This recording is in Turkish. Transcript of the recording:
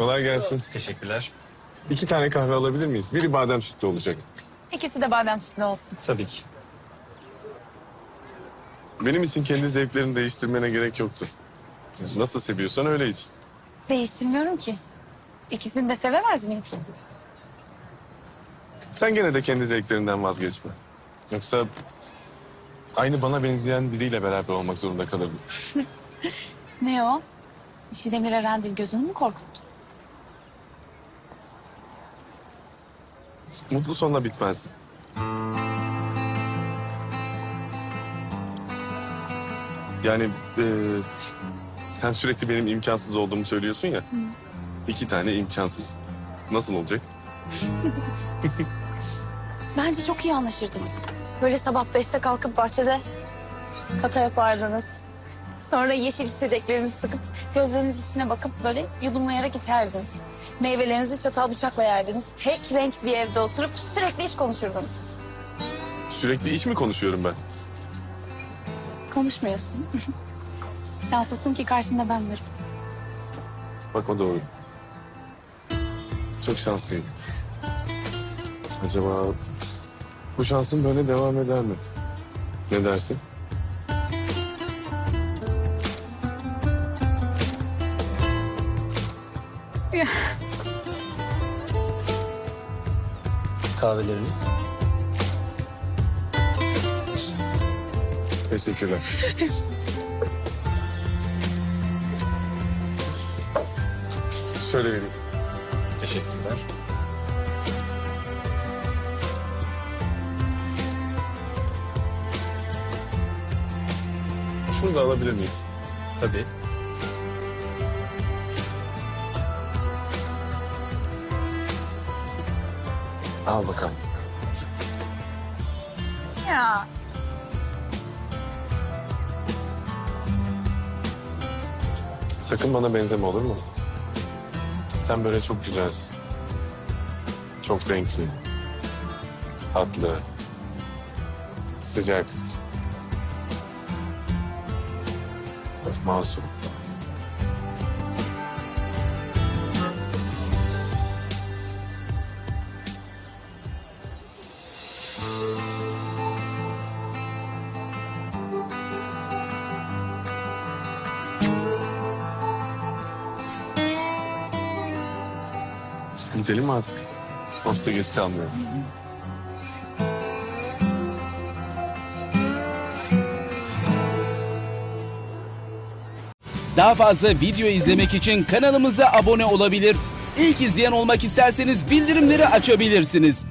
Kolay gelsin. Teşekkürler. İki tane kahve alabilir miyiz? Biri badem sütlü olacak. İkisi de badem sütlü olsun. Tabii ki. Benim için kendi zevklerini değiştirmene gerek yoktu. Nasıl seviyorsan öyle iç. Değiştirmiyorum ki. İkisini de sevemez miyim? Sen gene de kendi zevklerinden vazgeçme. Yoksa aynı bana benzeyen biriyle beraber olmak zorunda kalırdım. Ne o? İşi Demir Erendil gözünü mü korkuttu? Mutlu sonla bitmezdi. Yani e, sen sürekli benim imkansız olduğumu söylüyorsun ya. İki tane imkansız. Nasıl olacak? Bence çok iyi anlaşırdınız. Böyle sabah beşte kalkıp bahçede kata yapardınız. Sonra yeşil içeceklerinizi sıkıp gözleriniz içine bakıp böyle yudumlayarak içerdiniz. Meyvelerinizi çatal bıçakla yerdiniz. Tek renk bir evde oturup sürekli iş konuşurdunuz. Sürekli iş mi konuşuyorum ben? Konuşmuyorsun. Şanslısın ki karşında ben varım. Bak o doğru. Çok şanslıyım. Acaba bu şansım böyle devam eder mi? Ne dersin? Kahveleriniz. Teşekkürler. Şöyle vereyim. Teşekkürler. Şunu da alabilir miyim? Tabii. Al bakalım. Ya Sakın bana benzeme olur mu? Sen böyle çok güzelsin. Çok renkli. Tatlı. Sıcak. Masum. Gidelim mi artık? Posta geç kalmıyor. Daha fazla video izlemek için kanalımıza abone olabilir. İlk izleyen olmak isterseniz bildirimleri açabilirsiniz.